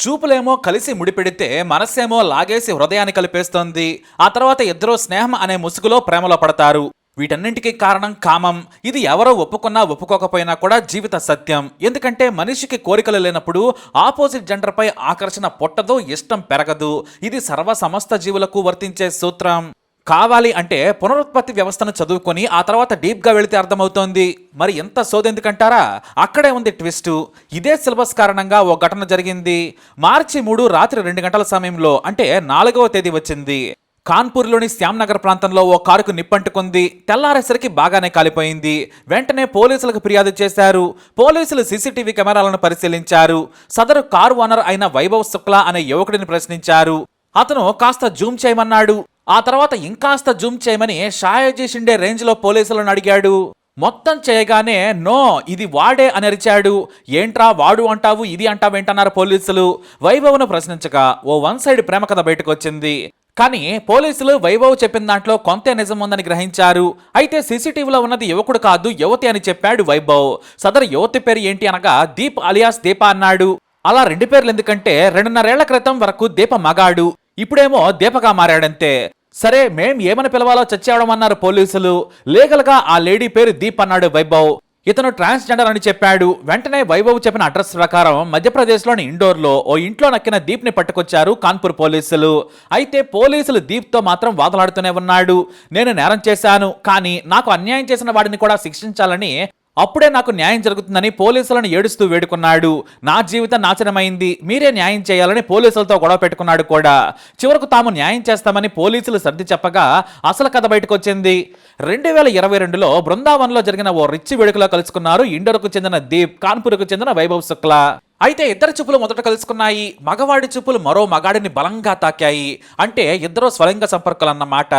చూపులేమో కలిసి ముడిపెడితే మనస్సేమో లాగేసి హృదయాన్ని కలిపేస్తోంది. ఆ తర్వాత ఇద్దరూ స్నేహం అనే ముసుగులో ప్రేమలో పడతారు. వీటన్నింటికి కారణం కామం. ఇది ఎవరో ఒప్పుకున్నా ఒప్పుకోకపోయినా కూడా జీవిత సత్యం. ఎందుకంటే మనిషికి కోరికలు లేనప్పుడు ఆపోజిట్ జెండర్పై ఆకర్షణ పొట్టదు ఇష్టం పెరగదు. ఇది సర్వ సమస్త జీవులకు వర్తించే సూత్రం. కావాలి అంటే పునరుత్పత్తి వ్యవస్థను చదువుకొని ఆ తర్వాత డీప్గా వెళితే అర్థమవుతోంది. మరి ఎంత సోదెందుకంటారా అక్కడే ఉంది ట్విస్ట్. ఇదే సిలబస్ కారణంగా ఓ ఘటన జరిగింది. మార్చి మూడు రాత్రి రెండు గంటల సమయంలో అంటే నాలుగవ తేదీ వచ్చింది. కాన్పూర్లోని శ్యామ్నగర్ ప్రాంతంలో ఓ కారుకు నిప్పంటుకుంది. తెల్లారేసరికి బాగానే కాలిపోయింది. వెంటనే పోలీసులకు ఫిర్యాదు చేశారు. పోలీసులు సీసీటీవీ కెమెరాలను పరిశీలించారు. సదరు కారు ఓనర్ అయిన వైభవ్ శుక్లా అనే యువకుడిని ప్రశ్నించారు. అతను కాస్త జూమ్ చేయమన్నాడు. ఆ తర్వాత ఇంకాస్త జూమ్ చేయమని షాయాజీ షిండే రేంజ్లో పోలీసులను అడిగాడు. మొత్తం చేయగానే నో ఇది వాడే అని అరిచాడు. ఏంట్రా వాడు అంటావు ఇది అంటావేంటన్నారు పోలీసులు? వైభవ్ను ప్రశ్నించగా ఓ వన్ సైడ్ ప్రేమ కథ బయటకు వచ్చింది కానీ పోలీసులు వైభవ్ చెప్పిన దాంట్లో కొంత నిజం ఉందని గ్రహించారు. అయితే సీసీటీవీలో ఉన్నది యువకుడు కాదు యువతి అని చెప్పాడు వైభవ్. సదరు యువతి పేరు ఏంటి అనగా దీప్ అలియాస్ దీప అన్నాడు. అలా రెండు పేర్లు ఎందుకంటే రెండున్నరేళ్ళ క్రితం వరకు దీప మగాడు. ఇప్పుడేమో దీపగా మారాడంతే. సరే మేం ఏమని పిలవాలో చచ్చేవడమన్నారు పోలీసులు. లీగల్గా ఆ లేడీ పేరు దీప్ అన్నాడు వైభవ్. ఇతను ట్రాన్స్జెండర్ అని చెప్పాడు. వెంటనే వైభవ్ చెప్పిన అడ్రస్ ప్రకారం మధ్యప్రదేశ్లోని ఇండోర్లో ఓ ఇంట్లో నక్కిన దీప్ని పట్టుకొచ్చారు కాన్పూర్ పోలీసులు. అయితే పోలీసులు దీప్తో మాత్రం వాదలాడుతూనే ఉన్నాడు. నేను నేరం చేశాను కానీ నాకు అన్యాయం చేసిన వాడిని కూడా శిక్షించాలని అప్పుడే నాకు న్యాయం జరుగుతుందని పోలీసులను ఏడుస్తూ వేడుకున్నాడు. నా జీవితం నాశనమైంది మీరే న్యాయం చేయాలని పోలీసులతో గొడవ పెట్టుకున్నాడు కూడా. చివరకు తాము న్యాయం చేస్తామని పోలీసులు సర్ది చెప్పగా అసలు కథ బయటకు వచ్చింది రెండు వేల ఇరవై రెండులో బృందావన్లో జరిగిన ఓ రిచ్ వేడుకలో కలుసుకున్నారు ఇండోర్కు చెందిన దీప్ కాన్పూర్కు చెందిన వైభవ్ శుక్లా. అయితే ఇద్దరు చూపులు మొదట కలుసుకున్నాయి. మగవాడి చూపులు మరో మగాడిని బలంగా తాకాయి. అంటే ఇద్దరు స్వలింగ సంపర్కులు అన్నమాట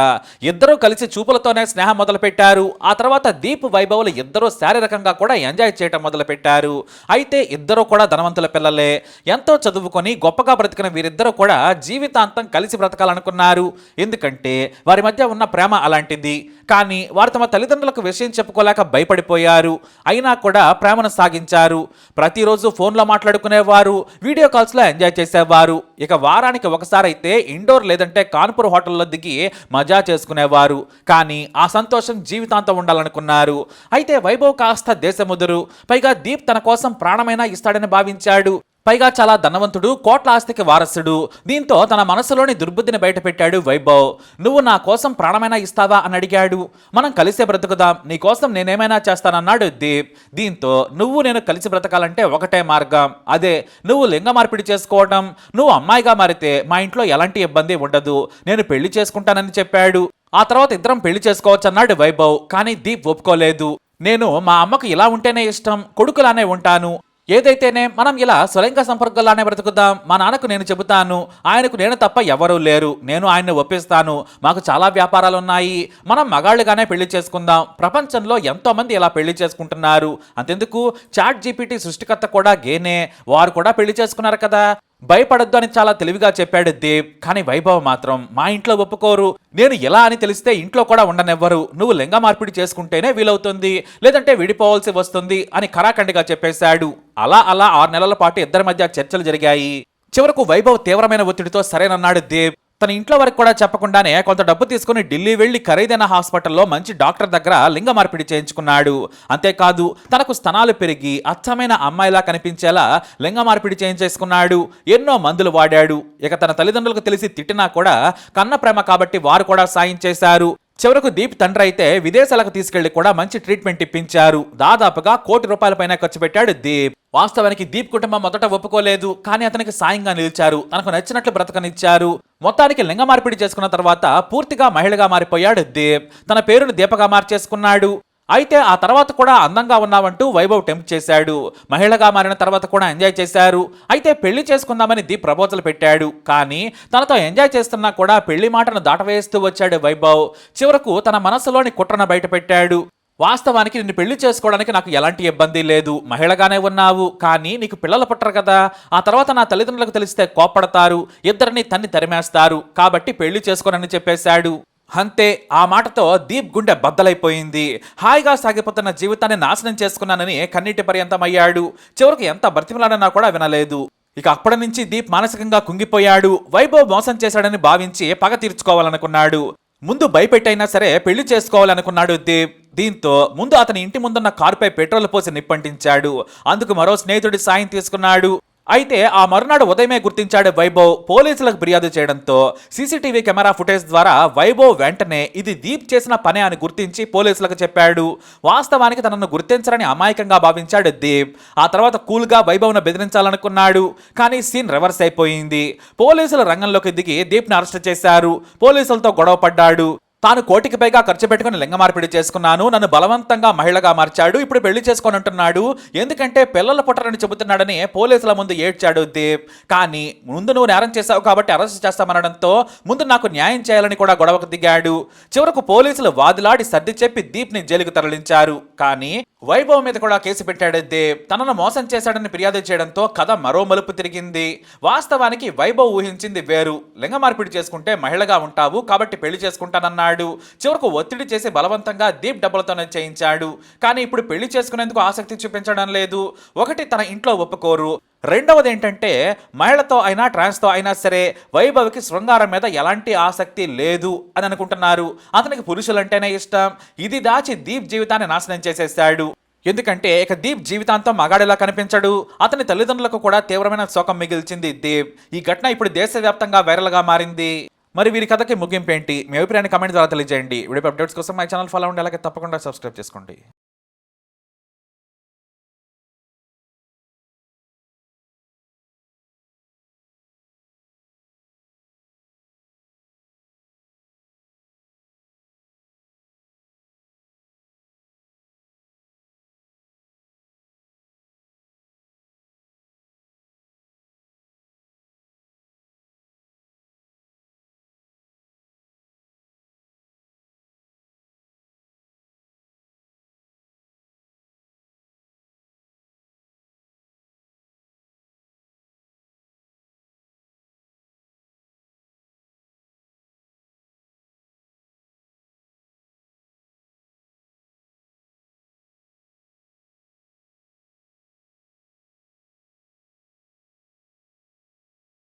ఇద్దరూ కలిసి చూపులతోనే స్నేహం మొదలుపెట్టారు. ఆ తర్వాత దీప్ వైభవులు ఇద్దరూ శారీరకంగా కూడా ఎంజాయ్ చేయటం మొదలుపెట్టారు. అయితే ఇద్దరూ కూడా ధనవంతుల పిల్లలే. ఎంతో చదువుకొని గొప్పగా బ్రతికిన వీరిద్దరూ కూడా జీవితాంతం కలిసి బ్రతకాలనుకున్నారు. ఎందుకంటే వారి మధ్య ఉన్న ప్రేమ అలాంటిది. కానీ వారు తమ తల్లిదండ్రులకు విషయం చెప్పుకోలేక భయపడిపోయారు. అయినా కూడా ప్రేమను సాగించారు. ప్రతిరోజు ఫోన్లో మాట్లాడుకునేవారు. వీడియో కాల్స్లో ఎంజాయ్ చేసేవారు. ఇక వారానికి ఒకసారి అయితే ఇండోర్ లేదంటే కాన్పూర్ హోటల్లో దిగి మజా చేసుకునేవారు. కానీ ఆ సంతోషం జీవితాంతం ఉండాలనుకున్నారు. అయితే వైభవ్ కాస్త దేశముదురు. పైగా దీప్ తన కోసం ప్రాణమైనా ఇస్తాడని భావించాడు. పైగా చాలా ధనవంతుడు కోట్ల ఆస్తికి వారసుడు. దీంతో తన మనసులోని దుర్బుద్ధిని బయటపెట్టాడు వైభవ్. నువ్వు నా కోసం ప్రాణమైనా ఇస్తావా? అని అడిగాడు. మనం కలిసే బ్రతుకుదాం. నీ కోసం నేనేమైనా చేస్తానన్నాడు దీప్. దీంతో నువ్వు నేను కలిసి బ్రతకాలంటే ఒకటే మార్గం. అదే నువ్వు లింగ మార్పిడి చేసుకోవడం నువ్వు అమ్మాయిగా మారితే మా ఇంట్లో ఎలాంటి ఇబ్బంది ఉండదు. నేను పెళ్ళి చేసుకుంటానని చెప్పాడు. ఆ తర్వాత ఇద్దరం పెళ్ళి చేసుకోవచ్చన్నాడు వైభవ్. కానీ దీప్ ఒప్పుకోలేదు. నేను మా అమ్మకు ఇలా ఉంటేనే ఇష్టం. కొడుకులానే ఉంటాను. ఏదైతేనే మనం ఇలా స్వలింగ సంపర్కంలానే బ్రతుకుదాం. మా నాన్నకు నేను చెబుతాను ఆయనకు నేను తప్ప ఎవరూ లేరు. నేను ఆయన్ని ఒప్పిస్తాను. మాకు చాలా వ్యాపారాలు ఉన్నాయి మనం మగాళ్ళుగానే పెళ్ళి చేసుకుందాం. ప్రపంచంలో ఎంతోమంది ఇలా పెళ్ళి చేసుకుంటున్నారు. అంతెందుకు? చాట్ జీపీటీ సృష్టికర్త కూడా గేనే. వారు కూడా పెళ్ళి చేసుకున్నారు కదా. భయపడొద్దు అని చాలా తెలివిగా చెప్పాడు దేవ్ కానీ వైభవ్ మాత్రం మా ఇంట్లో ఒప్పుకోరు. నేను ఎలా అని తెలిస్తే ఇంట్లో కూడా ఉండనివ్వరు. నువ్వు లింగ మార్పిడి చేసుకుంటేనే వీలవుతుంది. లేదంటే విడిపోవాల్సి వస్తుంది అని ఖరాఖండిగా చెప్పేశాడు. అలా అలా ఆరు నెలల పాటు ఇద్దరి మధ్య చర్చలు జరిగాయి. చివరకు వైభవ్ తీవ్రమైన ఒత్తిడితో సరేనన్నాడు దేవ్. తన ఇంట్లో వరకు కూడా చెప్పకుండానే కొంత డబ్బు తీసుకుని ఢిల్లీ వెళ్ళి ఖరీదైన హాస్పిటల్లో మంచి డాక్టర్ దగ్గర లింగ మార్పిడి చేయించుకున్నాడు. అంతేకాదు తనకు స్తనాలు పెరిగి అచ్చమైన అమ్మాయిలా కనిపించేలా లింగ మార్పిడి చేయించేసుకున్నాడు. ఎన్నో మందులు వాడాడు. ఇక తన తల్లిదండ్రులకు తెలిసి తిట్టినా కూడా కన్న ప్రేమ కాబట్టి వారు కూడా సాయం చేశారు. చివరకు దీప్ తండ్రి అయితే విదేశాలకు తీసుకెళ్ళి కూడా మంచి ట్రీట్మెంట్ ఇప్పించారు. దాదాపుగా కోటి రూపాయల పైన ఖర్చు పెట్టాడు దీప్. వాస్తవానికి దీప్ కుటుంబం మొదట ఒప్పుకోలేదు కానీ అతనికి సాయంగా నిలిచారు. తనకు నచ్చినట్లు బ్రతకనిచ్చారు. మొత్తానికి లింగ మార్పిడి చేసుకున్న తర్వాత పూర్తిగా మహిళగా మారిపోయాడు దీప్. తన పేరును దీపగా మార్చేసుకున్నాడు. అయితే ఆ తర్వాత కూడా అందంగా ఉన్నావంటూ వైభవ్ టెంప్ చేశాడు. మహిళగా మారిన తర్వాత కూడా ఎంజాయ్ చేశారు. అయితే పెళ్ళి చేసుకుందామని దీప్ ప్రపోజల్ పెట్టాడు. కానీ తనతో ఎంజాయ్ చేస్తున్నా కూడా పెళ్ళి మాటను దాటవేస్తూ వచ్చాడు వైభవ్. చివరకు తన మనసులోని కుట్రను బయటపెట్టాడు వాస్తవానికి నిన్ను పెళ్ళి చేసుకోవడానికి నాకు ఎలాంటి ఇబ్బంది లేదు. మహిళగానే ఉన్నావు. కానీ నీకు పిల్లలు పుట్టరు కదా. ఆ తర్వాత నా తల్లిదండ్రులకు తెలిస్తే కోప్పడతారు. ఇద్దరిని తన్ని తరిమేస్తారు. కాబట్టి పెళ్ళి చేసుకోనని చెప్పేశాడు. అంతే ఆ మాటతో దీప్ గుండె బద్దలైపోయింది. హాయిగా సాగిపోతున్న జీవితాన్ని నాశనం చేసుకున్నానని కన్నీటి పర్యంతం అయ్యాడు చివరికి ఎంత బ్రతిమలాడన్నా కూడా వినలేదు. ఇక అప్పటి నుంచి దీప్ మానసికంగా కుంగిపోయాడు. వైభవ్ మోసం చేశాడని భావించి పగ తీర్చుకోవాలనుకున్నాడు. ముందు భయపెట్టైనా సరే పెళ్ళి చేసుకోవాలనుకున్నాడు దీప్. దీంతో ముందు అతని ఇంటి ముందున్న కారుపై పెట్రోల్ పోసి నిప్పంటించాడు. అందుకు మరో స్నేహితుడి సాయం తీసుకున్నాడు. అయితే ఆ మరునాడు ఉదయమే గుర్తించాడు వైభవ్ పోలీసులకు ఫిర్యాదు చేయడంతో సీసీటీవీ కెమెరా ఫుటేజ్ ద్వారా వైభవ్ వెంటనే ఇది దీప్ చేసిన పనే అని గుర్తించి పోలీసులకు చెప్పాడు. వాస్తవానికి తనను గుర్తించరని అమాయకంగా భావించాడు దీప్. ఆ తర్వాత కూల్గా వైభవ్ను బెదిరించాలనుకున్నాడు. కానీ సీన్ రివర్స్ అయిపోయింది. పోలీసుల రంగంలోకి దిగి దీప్ని అరెస్ట్ చేశారు. పోలీసులతో గొడవ పడ్డాడు. తాను కోటికి పైగా ఖర్చు పెట్టుకుని లింగ మార్పిడి చేసుకున్నాను. నన్ను బలవంతంగా మహిళగా మార్చాడు. ఇప్పుడు పెళ్ళి చేసుకొని అంటున్నాడు ఎందుకంటే పిల్లలు పుట్టరని చెబుతున్నాడని పోలీసుల ముందు ఏడ్చాడు దీప్. కానీ ముందు నువ్వు నేరం చేశావు కాబట్టి అరెస్ట్ చేస్తామనడంతో ముందు నాకు న్యాయం చేయాలని కూడా గొడవకు దిగాడు. చివరకు పోలీసులు వాదిలాడి సర్ది చెప్పి దీప్ని జైలుకు తరలించారు. కానీ వైభవ్ మీద కూడా కేసు పెట్టాడద్దే తనను మోసం చేశాడని ఫిర్యాదు చేయడంతో కథ మరో మలుపు తిరిగింది. వాస్తవానికి వైభవ్ ఊహించింది వేరు. లింగ మార్పిడి చేసుకుంటే మహిళగా ఉంటావు కాబట్టి పెళ్ళి చేసుకుంటానన్నాడు. చివరకు ఒత్తిడి చేసి బలవంతంగా దీప్ డబ్బులతోనే చేయించాడు. కానీ ఇప్పుడు పెళ్ళి చేసుకునేందుకు ఆసక్తి చూపించడం లేదు. ఒకటి తన ఇంట్లో ఒప్పుకోరు. రెండవది ఏంటంటే మహిళతో అయినా ట్రాన్స్తో అయినా సరే వైభవ్కి శృంగారం మీద ఎలాంటి ఆసక్తి లేదు అని అనుకుంటున్నారు. అతనికి పురుషులంటేనే ఇష్టం. ఇది దాచి దీప్ జీవితాన్ని నాశనం చేసేశాడు ఎందుకంటే ఇక దీప్ జీవితాంతం మగాడిలా కనిపించడు. అతని తల్లిదండ్రులకు కూడా తీవ్రమైన శోకం మిగిల్చింది దీప్. ఈ ఘటన ఇప్పుడు దేశవ్యాప్తంగా వైరల్గా మారింది. మరి వీరి కథకి ముగింపు ఏంటి? మీ అభిప్రాయాన్ని కమెంట్ ద్వారా తెలియజేయండి. వీడియో అప్డేట్స్ కోసం మై ఛానల్ ఫాలో అవ్వండి. అలాగే తప్పకుండా సబ్స్క్రైబ్ చేసుకోండి.